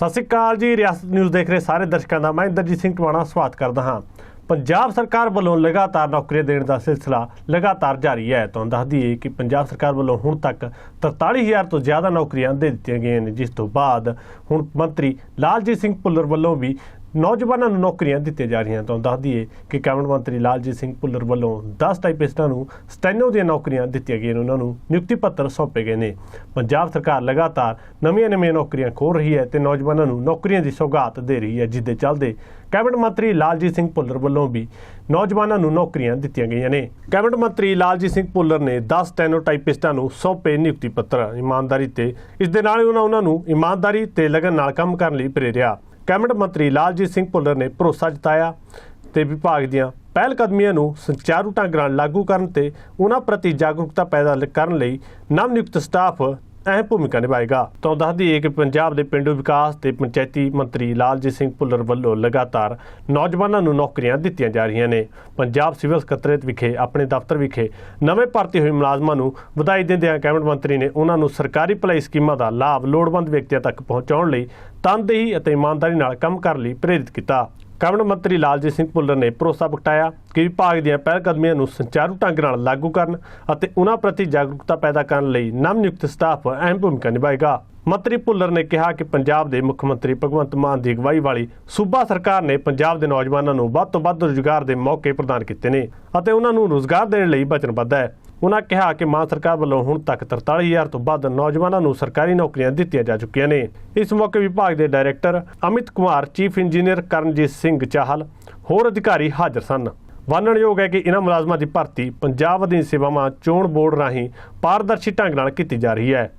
ਸਤਿ ਸ਼੍ਰੀ ਅਕਾਲ ਜੀ, ਰਿਆਸਤ ਨਿਊਜ਼ ਦੇਖ ਰਹੇ ਸਾਰੇ ਦਰਸ਼ਕਾਂ ਦਾ। ਮੈਂ ਇੰਦਰਜੀਤ ਸਿੰਘ ਟਵਾਣਾ, ਸਵਾਗਤ ਕਰਦਾ ਹਾਂ। ਪੰਜਾਬ ਸਰਕਾਰ ਵੱਲੋਂ ਲਗਾਤਾਰ ਨੌਕਰੀਆਂ ਦੇਣ ਦਾ ਸਿਲਸਿਲਾ ਲਗਾਤਾਰ ਜਾਰੀ ਹੈ। ਤੁਹਾਨੂੰ ਦੱਸ ਦਈਏ ਕਿ ਪੰਜਾਬ ਸਰਕਾਰ ਵੱਲੋਂ ਹੁਣ ਤੱਕ 43000 ਤੋਂ ਜ਼ਿਆਦਾ ਨੌਕਰੀਆਂ ਦੇ ਦਿੱਤੀਆਂ ਗਈਆਂ ਨੇ, ਜਿਸ ਤੋਂ ਬਾਅਦ ਹੁਣ ਮੰਤਰੀ ਲਾਲਜੀਤ ਸਿੰਘ ਭੁੱਲਰ ਵੱਲੋਂ ਵੀ ਨੌਜਵਾਨਾਂ ਨੂੰ ਨੌਕਰੀਆਂ ਦਿੱਤੀਆਂ ਜਾ ਰਹੀਆਂ ਤੁਹਾਨੂੰ ਦੱਸ ਦਈਏ ਕਿ ਕੈਬਨਿਟ ਮੰਤਰੀ ਲਾਲਜੀਤ ਸਿੰਘ ਭੁੱਲਰ ਵੱਲੋਂ 10 ਟਾਈਪਿਸਟਾਂ ਨੂੰ ਸਟੈਨੋ ਦੀਆਂ ਨੌਕਰੀਆਂ ਦਿੱਤੀਆਂ ਗਈਆਂ ਨੇ। ਉਹਨਾਂ ਨੂੰ ਨਿਯੁਕਤੀ ਪੱਤਰ ਸੌਂਪੇ ਗਏ ਨੇ। ਪੰਜਾਬ ਸਰਕਾਰ ਲਗਾਤਾਰ ਨਵੀਆਂ-ਨਵੀਆਂ ਨੌਕਰੀਆਂ ਖੋਲ ਰਹੀ ਹੈ ਤੇ ਨੌਜਵਾਨਾਂ ਨੂੰ ਨੌਕਰੀਆਂ ਦੀ ਸੌਗਾਤ ਦੇ ਰਹੀ ਹੈ, ਜਿਸ ਦੇ ਚੱਲਦੇ ਕੈਬਨਿਟ ਮੰਤਰੀ ਲਾਲਜੀਤ ਸਿੰਘ ਭੁੱਲਰ ਵੱਲੋਂ ਵੀ ਨੌਜਵਾਨਾਂ ਨੂੰ ਨੌਕਰੀਆਂ ਦਿੱਤੀਆਂ ਗਈਆਂ ਨੇ। ਕੈਬਨਿਟ ਮੰਤਰੀ ਲਾਲਜੀਤ ਸਿੰਘ ਭੁੱਲਰ ਨੇ 10 ਸਟੈਨੋ ਟਾਈਪਿਸਟਾਂ ਨੂੰ ਸੌਂਪੇ ਨਿਯੁਕਤੀ ਪੱਤਰ। ਇਮਾਨਦਾਰੀ ਤੇ ਇਸ ਦੇ ਨਾਲ ਹੀ ਉਹਨਾਂ ਨੂੰ ਇਮਾਨਦਾਰੀ ਤੇ ਲਗਨ ਨਾਲ ਕੰਮ ਕਰਨ ਲਈ ਪ੍ਰੇਰਿਆ ਕੈਬਨਿਟ ਮੰਤਰੀ ਲਾਲਜੀਤ ਸਿੰਘ ਭੁੱਲਰ ਨੇ ਭਰੋਸਾ ਜਤਾਇਆ ਤੇ ਵਿਭਾਗ ਦੀਆਂ ਪਹਿਲ ਕਦਮੀਆਂ ਨੂੰ ਸੰਚਾਰੂ ਢੰਗ ਨਾਲ ਲਾਗੂ ਕਰਨ ਤੇ ਉਹਨਾਂ ਪ੍ਰਤੀ ਜਾਗਰੂਕਤਾ ਪੈਦਾ ਕਰਨ ਲਈ ਨਵ ਨਿਯੁਕਤ ਸਟਾਫ ਅਹਿਮ ਭੂਮਿਕਾ ਨਿਭਾਏਗਾ। ਤਾਂ ਦੱਸ ਦਈਏ ਕਿ ਪੰਜਾਬ ਦੇ ਪਿੰਡੂ ਵਿਕਾਸ ਤੇ ਪੰਚਾਇਤੀ ਮੰਤਰੀ ਲਾਲਜੀਤ ਸਿੰਘ ਭੁੱਲਰ ਵੱਲੋਂ ਲਗਾਤਾਰ ਨੌਜਵਾਨਾਂ ਨੂੰ ਨੌਕਰੀਆਂ ਦਿੱਤੀਆਂ ਜਾ ਰਹੀਆਂ ਨੇ। ਪੰਜਾਬ ਸਿਵਲ ਸਕੱਤਰੇਤ ਵਿਖੇ, ਆਪਣੇ ਦਫ਼ਤਰ ਵਿਖੇ ਨਵੇਂ ਭਰਤੀ ਹੋਏ ਮੁਲਾਜ਼ਮਾਂ ਨੂੰ ਵਧਾਈ ਦਿੰਦਿਆਂ ਕੈਬਨਿਟ ਮੰਤਰੀ ਨੇ ਉਹਨਾਂ ਨੂੰ ਸਰਕਾਰੀ ਭਲਾਈ ਸਕੀਮਾਂ ਦਾ ਲਾਭ ਲੋੜਵੰਦ ਵਿਅਕਤੀਆਂ ਤੱਕ ਪਹੁੰਚਾਉਣ ਲਈ ਤਨਦੇਹੀ ਅਤੇ ਇਮਾਨਦਾਰੀ ਨਾਲ ਕੰਮ ਕਰਨ ਲਈ ਪ੍ਰੇਰਿਤ ਕੀਤਾ। ਕੈਬਨਿਟ ਮੰਤਰੀ ਲਾਲਜੀਤ ਸਿੰਘ ਭੁੱਲਰ ਨੇ ਭਰੋਸਾ ਪ੍ਰਗਟਾਇਆ ਕਿ ਵਿਭਾਗ ਦੀਆਂ ਪਹਿਲਕਦਮੀਆਂ ਨੂੰ ਸੁਚਾਰੂ ਢੰਗ ਨਾਲ ਲਾਗੂ ਕਰਨ ਅਤੇ ਉਹਨਾਂ ਪ੍ਰਤੀ ਜਾਗਰੂਕਤਾ ਪੈਦਾ ਕਰਨ ਲਈ ਨਵ ਨਿਯੁਕਤ ਸਟਾਫ ਅਹਿਮ ਭੂਮਿਕਾ ਨਿਭਾਏਗਾ। ਮੰਤਰੀ ਭੁੱਲਰ ਨੇ ਕਿਹਾ ਕਿ ਪੰਜਾਬ ਦੇ ਮੁੱਖ ਮੰਤਰੀ ਭਗਵੰਤ ਮਾਨ ਦੀ ਅਗਵਾਈ ਵਾਲੀ ਸੂਬਾ ਸਰਕਾਰ ਨੇ ਪੰਜਾਬ ਦੇ ਨੌਜਵਾਨਾਂ ਨੂੰ ਵੱਧ ਤੋਂ ਵੱਧ ਰੁਜ਼ਗਾਰ ਦੇ ਮੌਕੇ ਪ੍ਰਦਾਨ ਕੀਤੇ ਨੇ ਅਤੇ ਉਹਨਾਂ ਨੂੰ ਰੁਜ਼ਗਾਰ ਦੇਣ ਲਈ ਵਚਨਬੱਧ ਹੈ। ਉਹਨਾਂ ਕਿਹਾ ਕਿ ਮਾਨ ਸਰਕਾਰ ਵੱਲੋਂ ਹੁਣ ਤੱਕ 43000 ਤੋਂ ਵੱਧ ਨੌਜਵਾਨਾਂ ਨੂੰ ਸਰਕਾਰੀ ਨੌਕਰੀਆਂ ਦਿੱਤੀਆਂ ਜਾ ਚੁੱਕੀਆਂ ਨੇ। ਇਸ ਮੌਕੇ ਵਿਭਾਗ ਦੇ director Amit Kumar, chief engineer Karanjit Singh Chahal, ਹੋਰ ਅਧਿਕਾਰੀ ਹਾਜ਼ਰ ਸਨ। ਵਾਨਣਯੋਗ ਹੈ ਕਿ ਇਹਨਾਂ ਮੁਲਾਜ਼ਮਾਂ ਦੀ ਭਰਤੀ ਪੰਜਾਬ ਅਧੀਨ ਸੇਵਾਵਾਂ ਚੋਣ ਬੋਰਡ ਰਾਹੀਂ ਪਾਰਦਰਸ਼ੀ ਢੰਗ ਨਾਲ ਕੀਤੀ ਜਾ ਰਹੀ ਹੈ।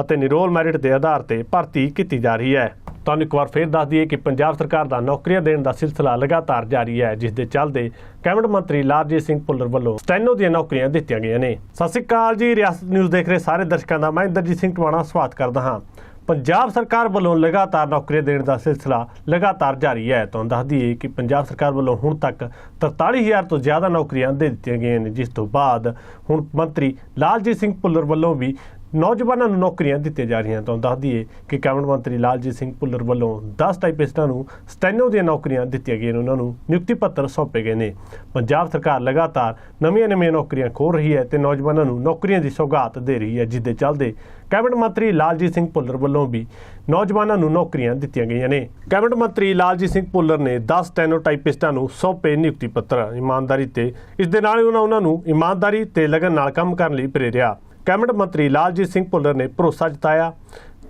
ਅਤੇ ਨਿਰੋਲ ਮੈਰਿਟ ਦੇ ਆਧਾਰ ਤੇ ਭਰਤੀ ਕੀਤੀ ਜਾ ਰਹੀ ਹੈ। ਤੁਹਾਨੂੰ ਇੱਕ ਵਾਰ ਫੇਰ ਦੱਸ ਦਈਏ ਕਿ ਪੰਜਾਬ ਸਰਕਾਰ ਦਾ ਨੌਕਰੀਆਂ ਦੇਣ ਦਾ ਸਿਲਸਿਲਾ ਲਗਾਤਾਰ ਜਾਰੀ ਹੈ, ਜਿਸ ਦੇ ਚੱਲਦੇ ਕੈਬਨਿਟ ਮੰਤਰੀ ਲਾਲਜੀਤ ਸਿੰਘ ਭੁੱਲਰ ਵੱਲੋਂ ਸਟੈਨੋ ਦੀਆਂ ਨੌਕਰੀਆਂ ਦਿੱਤੀਆਂ ਗਈਆਂ ਨੇ। ਸਤਿ ਸ਼੍ਰੀ ਅਕਾਲ ਜੀ, ਰਿਆਸਤ ਨਿਊਜ਼ ਦੇਖ ਰਹੇ ਸਾਰੇ ਦਰਸ਼ਕਾਂ ਦਾ। ਮੈਂ ਇੰਦਰਜੀਤ ਸਿੰਘ ਟਵਾਣਾ, ਸਵਾਗਤ ਕਰਦਾ ਹਾਂ। ਪੰਜਾਬ ਸਰਕਾਰ ਵੱਲੋਂ ਲਗਾਤਾਰ ਨੌਕਰੀਆਂ ਦੇਣ ਦਾ ਸਿਲਸਿਲਾ ਲਗਾਤਾਰ ਜਾਰੀ ਹੈ। ਤੁਹਾਨੂੰ ਦੱਸ ਦਈਏ ਕਿ ਪੰਜਾਬ ਸਰਕਾਰ ਵੱਲੋਂ ਹੁਣ ਤੱਕ 43000 ਤੋਂ ਜ਼ਿਆਦਾ ਨੌਕਰੀਆਂ ਦੇ ਦਿੱਤੀਆਂ ਗਈਆਂ ਨੇ, ਜਿਸ ਤੋਂ ਬਾਅਦ ਹੁਣ ਮੰਤਰੀ ਲਾਲਜੀਤ ਸਿੰਘ ਭੁੱਲਰ ਵੱਲੋਂ ਵੀ ਨੌਜਵਾਨਾਂ ਨੂੰ ਨੌਕਰੀਆਂ ਦਿੱਤੀਆਂ ਜਾ ਰਹੀਆਂ ਤੁਹਾਨੂੰ ਦੱਸ ਦਈਏ ਕਿ ਕੈਬਨਿਟ ਮੰਤਰੀ ਲਾਲਜੀਤ ਸਿੰਘ ਭੁੱਲਰ ਵੱਲੋਂ 10 ਟਾਈਪਿਸਟਾਂ ਨੂੰ ਸਟੈਨੋ ਦੀਆਂ ਨੌਕਰੀਆਂ ਦਿੱਤੀਆਂ ਗਈਆਂ ਨੇ। ਉਹਨਾਂ ਨੂੰ ਨਿਯੁਕਤੀ ਪੱਤਰ ਸੌਂਪੇ ਗਏ ਨੇ। ਪੰਜਾਬ ਸਰਕਾਰ ਲਗਾਤਾਰ ਨਵੀਆਂ-ਨਵੀਆਂ ਨੌਕਰੀਆਂ ਖੋਲ ਰਹੀ ਹੈ ਤੇ ਨੌਜਵਾਨਾਂ ਨੂੰ ਨੌਕਰੀਆਂ ਦੀ ਸੌਗਾਤ ਦੇ ਰਹੀ ਹੈ ਜਿਸ ਦੇ ਚੱਲਦੇ ਕੈਬਨਿਟ ਮੰਤਰੀ ਲਾਲਜੀਤ ਸਿੰਘ ਭੁੱਲਰ ਵੱਲੋਂ ਵੀ ਨੌਜਵਾਨਾਂ ਨੂੰ ਨੌਕਰੀਆਂ ਦਿੱਤੀਆਂ ਗਈਆਂ ਨੇ। ਕੈਬਨਿਟ ਮੰਤਰੀ ਲਾਲਜੀਤ ਸਿੰਘ ਭੁੱਲਰ ਨੇ 10 ਸਟੈਨੋ ਟਾਈਪਿਸਟਾਂ ਨੂੰ ਸੌਂਪੇ ਨਿਯੁਕਤੀ ਪੱਤਰ। ਇਮਾਨਦਾਰੀ ਤੇ ਇਸ ਦੇ ਨਾਲ ਹੀ ਉਹਨਾਂ ਨੂੰ ਇਮਾਨਦਾਰੀ ਤੇ ਲਗਨ ਨਾਲ ਕੰਮ ਕਰਨ ਲਈ ਪ੍ਰੇਰਿਆ ਕੈਬਨਿਟ ਮੰਤਰੀ ਲਾਲਜੀਤ ਸਿੰਘ ਭੁੱਲਰ ਨੇ ਭਰੋਸਾ ਜਤਾਇਆ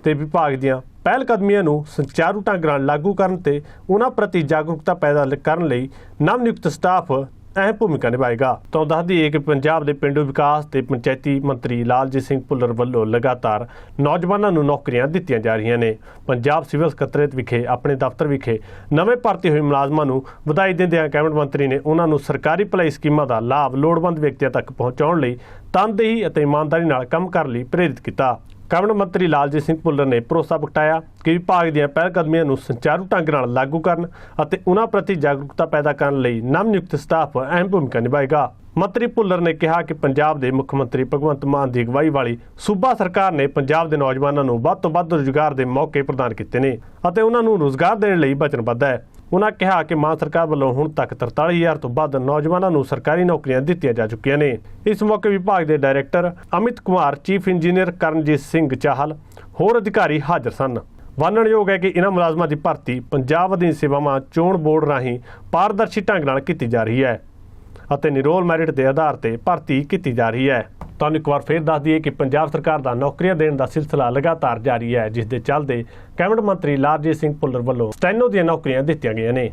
ਤੇ ਵਿਭਾਗ ਦੀਆਂ ਪਹਿਲ ਕਦਮੀਆਂ ਨੂੰ ਸੁਚਾਰੂ ਢੰਗ ਨਾਲ ਲਾਗੂ ਕਰਨ ਤੇ ਉਹਨਾਂ ਪ੍ਰਤੀ ਜਾਗਰੂਕਤਾ ਪੈਦਾ ਕਰਨ ਲਈ ਨਵ ਨਿਯੁਕਤ ਸਟਾਫ ਅਹਿਮ ਭੂਮਿਕਾ ਨਿਭਾਏਗਾ। ਤਾਂ ਦੱਸ ਦਈਏ ਕਿ ਪੰਜਾਬ ਦੇ ਪਿੰਡੂ ਵਿਕਾਸ ਤੇ ਪੰਚਾਇਤੀ ਮੰਤਰੀ ਲਾਲਜੀਤ ਸਿੰਘ ਭੁੱਲਰ ਵੱਲੋਂ ਲਗਾਤਾਰ ਨੌਜਵਾਨਾਂ ਨੂੰ ਨੌਕਰੀਆਂ ਦਿੱਤੀਆਂ ਜਾ ਰਹੀਆਂ ਨੇ। ਪੰਜਾਬ ਸਿਵਲ ਸਕੱਤਰੇਤ ਵਿਖੇ, ਆਪਣੇ ਦਫ਼ਤਰ ਵਿਖੇ ਨਵੇਂ ਭਰਤੀ ਹੋਏ ਮੁਲਾਜ਼ਮਾਂ ਨੂੰ ਵਧਾਈ ਦਿੰਦਿਆਂ ਕੈਬਨਿਟ ਮੰਤਰੀ ਨੇ ਉਹਨਾਂ ਨੂੰ ਸਰਕਾਰੀ ਭਲਾਈ ਸਕੀਮਾਂ ਦਾ ਲਾਭ ਲੋੜਵੰਦ ਵਿਅਕਤੀਆਂ ਤੱਕ ਪਹੁੰਚਾਉਣ ਲਈ ਤਨਦੇਹੀ ਅਤੇ ਇਮਾਨਦਾਰੀ ਨਾਲ ਕੰਮ ਕਰਨ ਲਈ ਪ੍ਰੇਰਿਤ ਕੀਤਾ। ਕੈਬਨਿਟ ਮੰਤਰੀ ਲਾਲਜੀਤ ਸਿੰਘ ਭੁੱਲਰ ਨੇ ਭਰੋਸਾ ਪ੍ਰਗਟਾਇਆ ਕਿ ਵਿਭਾਗ ਦੀਆਂ ਪਹਿਲਕਦਮੀਆਂ ਨੂੰ ਸੁਚਾਰੂ ਢੰਗ ਨਾਲ ਲਾਗੂ ਕਰਨ ਅਤੇ ਉਹਨਾਂ ਪ੍ਰਤੀ ਜਾਗਰੂਕਤਾ ਪੈਦਾ ਕਰਨ ਲਈ ਨਵ ਨਿਯੁਕਤ ਸਟਾਫ ਅਹਿਮ ਭੂਮਿਕਾ ਨਿਭਾਏਗਾ। ਮੰਤਰੀ ਭੁੱਲਰ ਨੇ ਕਿਹਾ ਕਿ ਪੰਜਾਬ ਦੇ ਮੁੱਖ ਮੰਤਰੀ ਭਗਵੰਤ ਮਾਨ ਦੀ ਅਗਵਾਈ ਵਾਲੀ ਸੂਬਾ ਸਰਕਾਰ ਨੇ ਪੰਜਾਬ ਦੇ ਨੌਜਵਾਨਾਂ ਨੂੰ ਵੱਧ ਤੋਂ ਵੱਧ ਰੁਜ਼ਗਾਰ ਦੇ ਮੌਕੇ ਪ੍ਰਦਾਨ ਕੀਤੇ ਨੇ ਅਤੇ ਉਹਨਾਂ ਨੂੰ ਰੁਜ਼ਗਾਰ ਦੇਣ ਲਈ ਵਚਨਬੱਧ ਹੈ। ਉਹਨਾਂ ਕਿਹਾ ਕਿ ਮਾਨ ਸਰਕਾਰ ਵੱਲੋਂ ਹੁਣ ਤੱਕ 43000 ਤੋਂ ਵੱਧ ਨੌਜਵਾਨਾਂ ਨੂੰ ਸਰਕਾਰੀ ਨੌਕਰੀਆਂ ਦਿੱਤੀਆਂ ਜਾ ਚੁੱਕੀਆਂ ਨੇ। ਇਸ ਮੌਕੇ ਵਿਭਾਗ ਦੇ director Amit Kumar, chief engineer Karanjit Singh Chahal, ਹੋਰ ਅਧਿਕਾਰੀ ਹਾਜ਼ਰ ਸਨ। ਵਾਨਣਯੋਗ ਹੈ ਕਿ ਇਹਨਾਂ ਮੁਲਾਜ਼ਮਾਂ ਦੀ ਭਰਤੀ ਪੰਜਾਬ ਅਧੀਨ ਸੇਵਾਵਾਂ ਚੋਣ ਬੋਰਡ ਰਾਹੀਂ ਪਾਰਦਰਸ਼ੀ ਢੰਗ ਨਾਲ ਕੀਤੀ ਜਾ ਰਹੀ ਹੈ ਅਤੇ ਨਿਰੋਲ ਮੈਰਿਟ ਦੇ ਆਧਾਰ ਤੇ ਭਰਤੀ ਕੀਤੀ ਜਾ ਰਹੀ ਹੈ। ਤੁਹਾਨੂੰ ਇੱਕ ਵਾਰ ਫੇਰ ਦੱਸ ਦਈਏ ਕਿ ਪੰਜਾਬ ਸਰਕਾਰ ਦਾ ਨੌਕਰੀਆਂ ਦੇਣ ਦਾ ਸਿਲਸਿਲਾ ਲਗਾਤਾਰ ਜਾਰੀ ਹੈ, ਜਿਸ ਦੇ ਚੱਲਦੇ ਕੈਬਨਿਟ ਮੰਤਰੀ ਲਾਲਜੀਤ ਸਿੰਘ ਭੁੱਲਰ ਵੱਲੋਂ ਸਟੈਨੋ ਦੀਆਂ ਨੌਕਰੀਆਂ ਦਿੱਤੀਆਂ ਗਈਆਂ ਨੇ।